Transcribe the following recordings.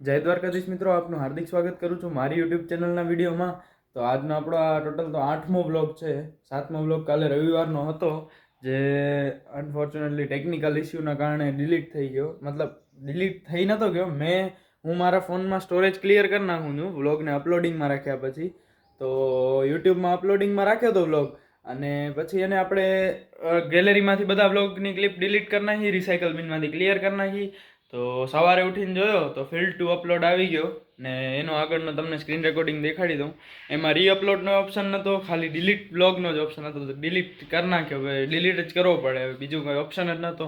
જય દ્વારકાધીશ મિત્રો, આપનું હાર્દિક સ્વાગત કરું છું મારી યુટ્યુબ ચેનલના વિડીયોમાં. તો આજનો આપણો આ ટોટલ તો આઠમો બ્લોગ છે. સાતમો બ્લોગ કાલે રવિવારનો હતો, જે અનફોર્ચ્યુનેટલી ટેકનિકલ ઇસ્યુના કારણે ડિલીટ થઈ ગયો. મતલબ ડિલીટ થઈ નહોતો ગયો, મેં, હું મારા ફોનમાં સ્ટોરેજ ક્લિયર કરી નાખું છું વ્લોગને અપલોડિંગમાં રાખ્યા પછી. તો યુટ્યુબમાં અપલોડિંગમાં રાખ્યો હતો વ્લોગ અને પછી એને આપણે ગેલેરીમાંથી બધા વ્લોગની ક્લિપ ડિલીટ કરી નાખી રિસાયકલ બિનમાંથી ક્લિયર કરી નાખી તો સવારે ઉઠીને જોયો તો ફિલ્ડ ટુ અપલોડ આવી ગયો ને એનો આગળનો તમને સ્ક્રીન રેકોર્ડિંગ દેખાડી દઉં. એમાં રીઅપલોડનો ઓપ્શન નહોતો ખાલી ડિલીટ બ્લોગનો જ ઓપ્શન હતો તો ડિલીટ કરી નાખ્યો, હવે ડિલીટ જ કરવો પડે. હવે બીજું કોઈ ઓપ્શન જ નહોતો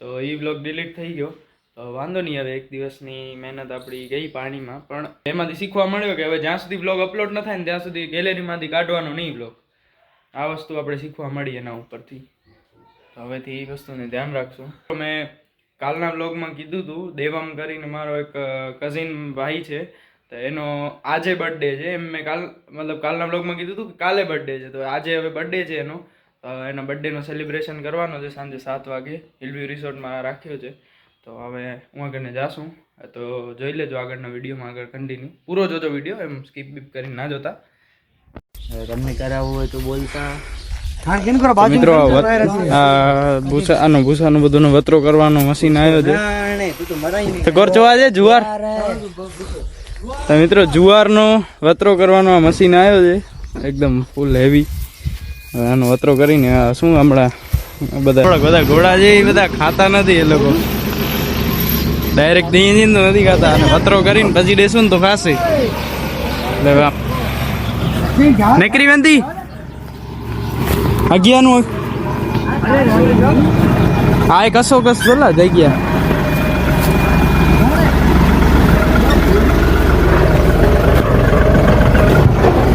તો એ બ્લોગ ડિલીટ થઈ ગયો. તો વાંધો નહીં હવે, એક દિવસની મહેનત આપણી ગઈ પાણીમાં. પણ એમાંથી શીખવા મળ્યો કે હવે જ્યાં સુધી બ્લોગ અપલોડ ન થાય ને ત્યાં સુધી ગેલેરીમાંથી કાઢવાનો નહીં બ્લોગ આ વસ્તુ આપણે શીખવા મળી એના ઉપરથી. હવેથી એ વસ્તુને ધ્યાન રાખશું. મેં કાલના બ્લોગમાં કીધું હતું દેવામ કરીને મારો એક કઝિન ભાઈ છે, તો એનો આજે બર્થડે છે. એમ મેં કાલ, મતલબ કાલના બ્લોગમાં કીધું હતું કે કાલે બર્થડે છે, તો આજે હવે બર્થડે છે એનો. એના બર્થડેનો સેલિબ્રેશન કરવાનો છે, સાંજે સાત વાગે. હિલવ્યુ રિસોર્ટમાં રાખ્યો છે. તો હવે હું આગળને જાશું. તો જોઈ લેજો આગળના વિડીયોમાં આગળ કન્ટિન્યુ પૂરો જોજો વીડિયો, એમ સ્કીપ બીપ કરીને ના જોતા. તમને કરાવવું હોય તો બોલતા. મિત્રો આ ભૂસા આનો ભૂસાનો બધુનો વતરો કરવાનો મશીન આવ્યો છે. ગોર જોવા છે જુવાર. તો મિત્રો જુવારનો વતરો કરવાનો આ મશીન આવ્યો છે. એકદમ ફૂલ હેવી આનો વતરો કરીને શું હમણાં બધા થોડાક બધા ઘોડા છે એ બધા ખાતા નથી એ લોકો. ડાયરેક્ટ દહીં તો નથી ખાતા. અને વતરો કરીને પછી દેશું ને તો ખાશે. એટલે. નીકળી વેંતી. અગિયારનું હા, એક કસો કસ બોલા જગ્યા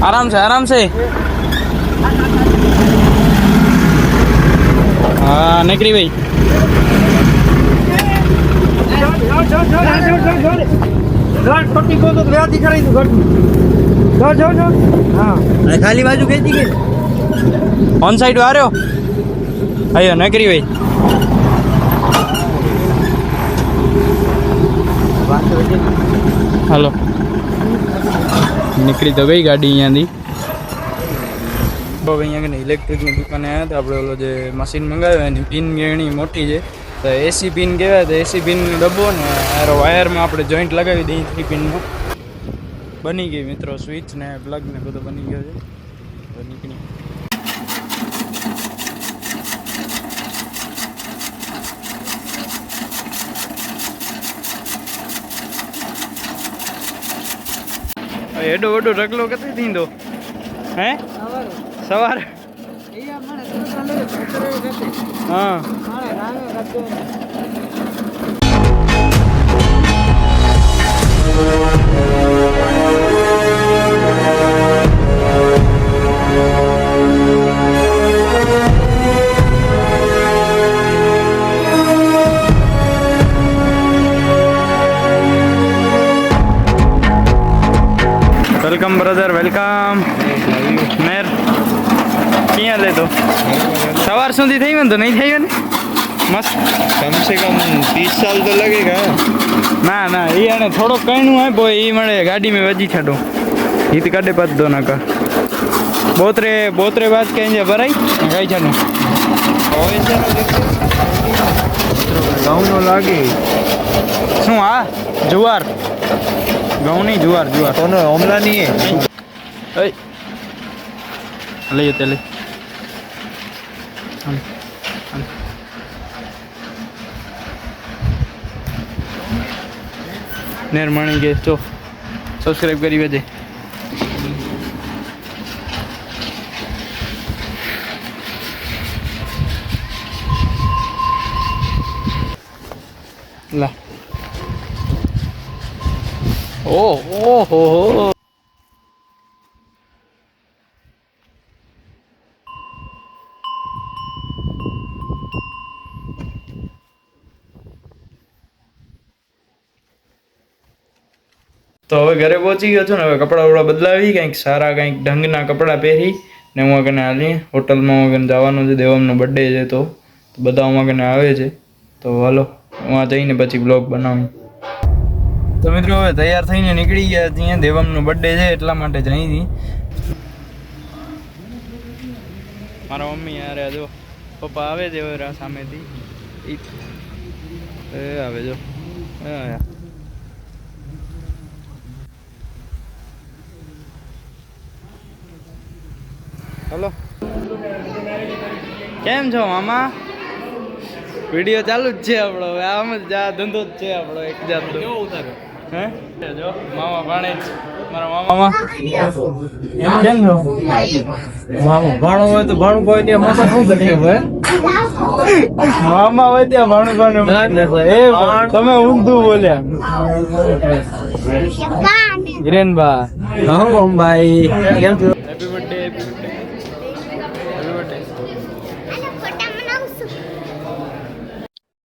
આરામ છે આરામ છે. હા, નીકળી ભાઈ. ખાલી બાજુ ખેંચી ગઈ? ઓન સાઈડ વાર્યો અయ్యో નકરી ભાઈ હાલો. નીકળી તો ગઈ ગાડી અહીંયાથી. હવે અહીંયા કને ઇલેક્ટ્રિકની દુકાને આવ્યા હતા. આપણે ઓલો જે મશીન મંગાવ્યો, એની પિન ઘણી મોટી છે. તો એસી પિન કહેવાય, તો એસી પિનનો ડબ્બો ને આરો વાયરમાં આપણે જોઈન્ટ લગાવી દઈએ થ્રી પિનનો બની ગઈ મિત્રો સ્વિચ ને પ્લગ ને બધું બની ગયો છે. તો નીકળી. એડો વડો ઢગલો કતી થીંદો હે? સવાર? હા. Welcome brother welcome. મેર ક્યાં લેતો સવાર સુધી થઈ ગયો તો નહીં થઈ ગયો ને? મસ્ત. કમ સે કમ ત્રીસ સાલ તો લગેગા ના ના એ અને થોડો કણું હોય બોય એ મળે ગાડી મેં વજી છાડો હિત કાઢે પાછ દો નાકા બોતરે બોતરે વાત કહે છે ભરાઈ ગાઈ છાડું હોય છે ઘઉં લાગે. શું આ જુવાર. ઘઉં નહીં જુવાર. જુવાર કોનો હમલા નહીં હે તે લઈ. નિર્માણી કે તો સબસ્ક્રાઈબ કરી વેજે લા. Oh, oh, હો તો હવે ઘરે પહોંચી ગયો છું ને હવે કપડાં વપડા બદલાવી કંઈક સારા કંઈક ઢંગના કપડાં પહેરી ને હું કને હાલી હોટલમાં હું કને જવાનું છે દેવમનો બર્થડે છે તો. બધા હું કને આવે છે. તો હાલો હું જઈને પછી બ્લોગ બનાવું. તો મિત્રો હવે તૈયાર થઈને નીકળી ગયા ત્યાં દેવમનો બર્થડે છે એટલા માટે જ અહીંથી મારા મમ્મી યારે જો, પપ્પા આવે છે હવે સામેથી. એ આવે જો. હલો. કેમ છો મામા? વીડિયો ચાલુ જ છે આપણો. હવે આમ જ ધંધો જ છે આપણો એક જાતનો. હે? જો મામા ભાણે મારા મામા કેમ છો? ભાણું હોય તો ભાણું કોઈ ત્યાં મોટો શું કરી હોય મામા હોય ત્યાં ભાણું ભાણે એ તમે ઊંધું બોલ્યા. હા ભાઈ કેમ છો? હેપી બર્થડે હેપી બર્થડે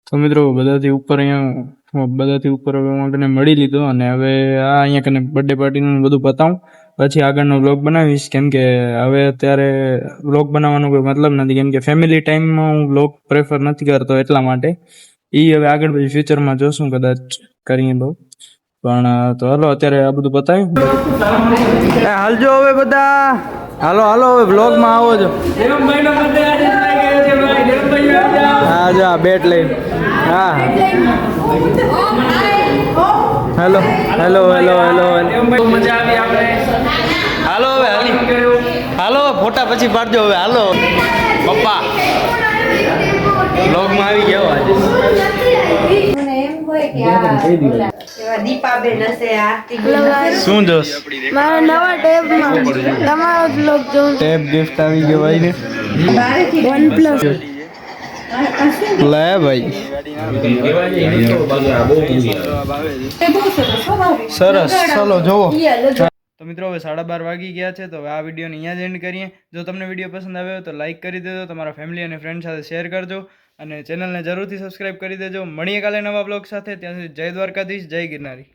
તો મિત્રો બધાથી ઉપર અહીંયા બધાથી ઉપર હવે મને મળી લીધો અને હવે આ અહીંયા કને બર્થડે પાર્ટીનું બધું પતાવું પછી આગળનો વ્લોગ બનાવીશ. કેમ કે હવે અત્યારે વ્લોગ બનાવવાનો કોઈ મતલબ નથી. કેમ કે ફેમિલી ટાઈમમાં હું વ્લોગ પ્રેફર નથી કરતો એટલા માટે. એ હવે આગળ પછી ફ્યુચરમાં જોશું કદાચ કરીએ તો પણ તો હાલો અત્યારે આ બધું પતાવ્યું હાલજો હવે બધા. હાલો હાલો હવે વ્લોગમાં આવો છો હા જો બેટ લઈને. હા હેલો હેલો હેલો હેલો હાલો હવે હાલી. હાલો ફોટા પછી પાડજો હવે હાલો. પપ્પા. બ્લોગમાં આવી ગયો આજે. મને એમ હોય કે આ ઓલા એવા દીપાબેન હશે આરતી શું જોશ? મારા નવા ટેબમાં. તમારો બ્લોગ જોઉં ટેબ ગિફ્ટ આવી ગયો ભાઈ ને વન પ્લસ લે ભાઈ. સરસ. ચલો, જોવો. તો મિત્રો, હવે સાડા બાર વાગી ગયા છે, તો હવે આ વિડીયોને અહીંયા જ એન્ડ કરીએ. જો તમને વીડિયો પસંદ આવ્યો તો લાઈક કરી દેજો, તમારા ફેમિલી અને ફ્રેન્ડ સાથે શેર કરજો અને ચેનલને જરૂરથી સબસ્ક્રાઇબ કરી દેજો. મળીએ કાલે નવા બ્લોગ સાથે. ત્યાં સુધી જય દ્વારકાધીશ, જય ગિરનારી.